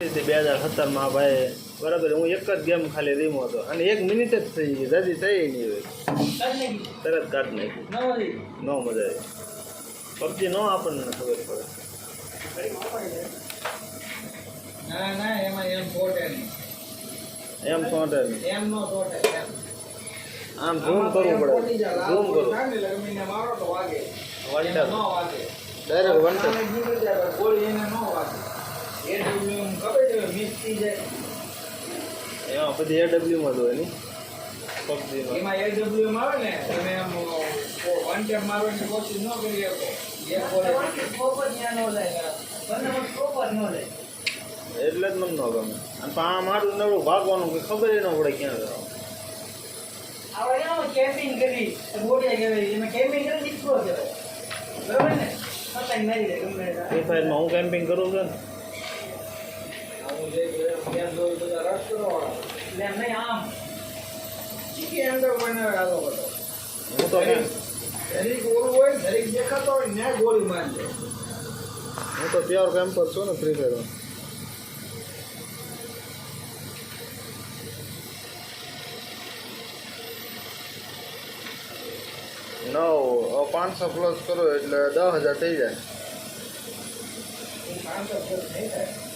રીતે બે હજાર સત્તરમાં ભાઈ બરાબર હું એક જ ગેમ ખાલી રીમો હતો. અને એક મિનિટ જ થઈ ગઈ જલ્દી થઈ નહીં હોય. તરત કાઢ નાખી. ન મજા આવી. પબજી ન આપણને ખબર પડે. ના ના એમાં સોંટે આમ ઝૂમ કરવું પડે. ઝૂમ કરવું. ડાયરેક્ટ વંટર સામે નીકળી જાય, ગોળી એને નો? વાગે એ ડબલ્યુ ખબર છે મિસ થઈ જાય એમાં બધી એડબ્લ્યુમાં જ હોય નહીં પબજીમાં એમાં એડબ્લ્યુ માં આવે ને તમે એમ વન ટેપ મારવાની કોશિશ ન કરી શકો એટલે જ મને ન ગમે. અને આ મારું નવડું ભાગવાનું કે ખબર ન પડે ક્યાં જવાનું. કેમ્પિંગ કરી બોડિયા કહેવાય એમાં કેમ્પિંગ કરી દીકરો કહેવાય. બરાબર ને? ફ્રી ફાયરમાં હું કેમ્પિંગ કરું છું ને? મારી દે હું તો પ્યોર કેમ્પર છું ને ફ્રી ફાયર નવ પાંચસો પ્લસ કરો એટલે દસ હજાર થઈ જાય પાંચસો પ્લસ થઈ થાય.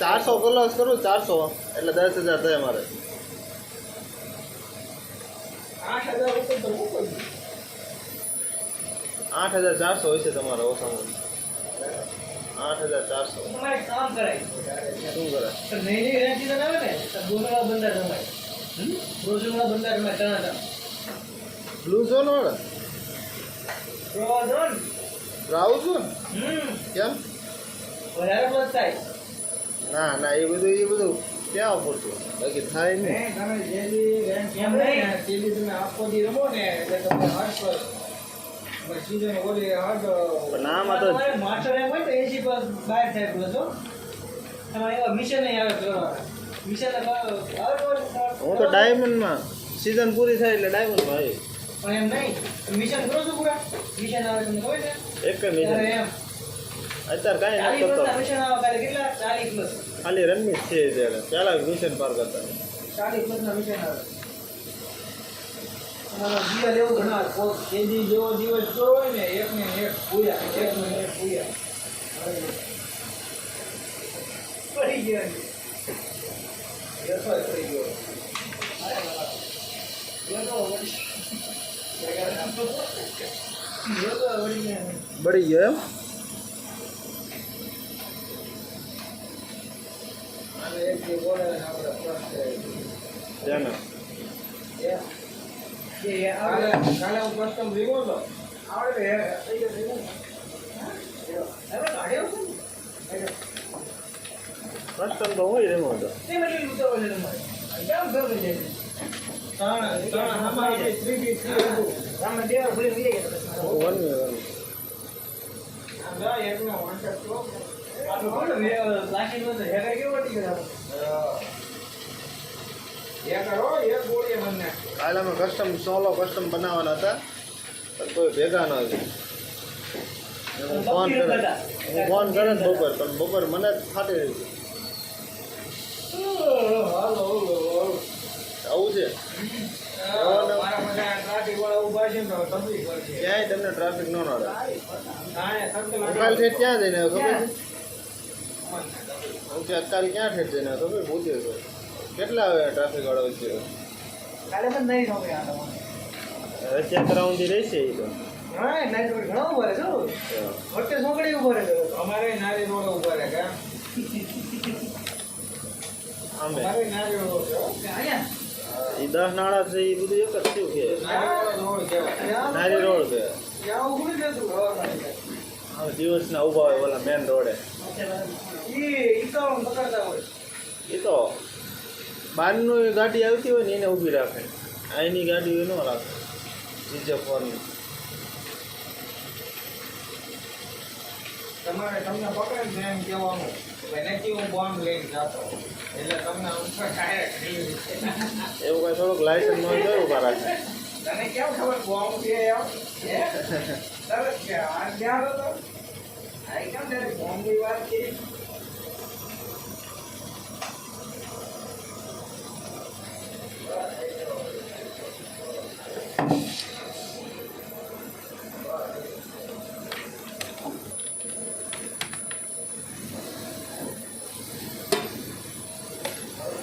ચારસો પ્લસ કરું ચારસો. એટલે દસ હજાર થાય મારે આઠ હજાર ચારસો હોય છે તમારે ઓછામાં ઓછું. આઠ હજાર ચારસો. શું કરાય બ્લુ ઝોન વાળા? રાહુલ છું હમ. કેમ? વધારે પ્લસ થાય. ના ના એ બધું એ બધું ક્યાં પૂરતું બાકી થાય ને નહીં તમે જે દી એમ નહીં. ને, તમે આખો દી રમો ને એટલે તમને હર્ષ પણ તો માસ્ટર રેન્ક હોય તો એસી પર બહાર થાય પ્લસ હો તમારે એવા મિશન નહીં આવે કરવાના મિશન હું તો ડાયમંડમાં સિઝન પૂરી થાય એટલે ડાયમંડમાં આવી. પણ એમ નહીં. મિશન કરો છો પૂરા? મિશન આવે તમને ખબર છે? એક મિશન એમ. અત્યારે કાંઈ ચાલીસ નથી કરતો. મિશન આવે ત્યારે કેટલા? ચાલીસ પ્લસ ખાલી રનમીત છે ત્યારે મિશન પાર કરતા. ચાલીસ પ્લસના મિશન આવે. જીવા લેવું ઘણા તે જેવો દિવસ હોય ને એક ને એક પૂયા એક ને એક પૂયા પડી ગયા યશો થઈ ગયો બળી ગયો એમ અને એક જે બોલે ને આપણે પ્રશ્ન જેને કાલે કાલે હું કસ્ટમ લીધો હતો આવડે હે, થઈ ગયો થઈ ગયો. હવે કાઢ્યો ગયો ને કસ્ટમ તો હોય એમાં તો. ત્રણ ત્રણ અમારે થ્રી બી થ્રી હતું. રામે દેવા ભૂલી ગયા કાલે અમે કસ્ટમ સોલો કસ્ટમ બનાવવાના હતા. પણ કોઈ ભેગા ન હું ફોન કરે. હું ફોન કરે ને બપોર પણ બપોર મને જ ફાટી રહી. આવું છે? છે ક્યાંય તમને ટ્રાફિક ન નડે. મોબાઈલ હું ક્યાં જઈને ખબર છે? હું કે અત્યારે ક્યાં ઠેઠ જઈને ખબર પૂછે છે કેટલા આવે ટ્રાફિક વાળો છે આ તમારે રહેશે એ તો. હા ઘણો ઊભા રહે છો વચ્ચે સોકડી ઊભા રહે અમારે નારી રોડ ઊભા રહે કા? આમે અમારે નારી રોડ છે અહીંયા. એ નાળા છે, એ બધું એક જ થયું કે નારી રોડ કે દિવસ ના ઊભા હોય ઓલા મેન રોડે. એ તો બહારનું ગાડી આવતી હોય ને એને ઊભી રાખે. અહીંની ગાડી ન રાખે, બીજે ફોનની તમારે તમને પકડે ને એમ કહેવાનું. નથી હું બોમ્બ લઈને જતો એટલે તમને ઉપર ડાયરેક્ટ એવું કાંઈ થોડુંક લાયસન્સ હોય તો ઊભા તને કેમ ખબર બોમ્બ છે? તરત કે આ ક્યાં હતો? આ કેમ તારે બોમ્બની વાત કરી?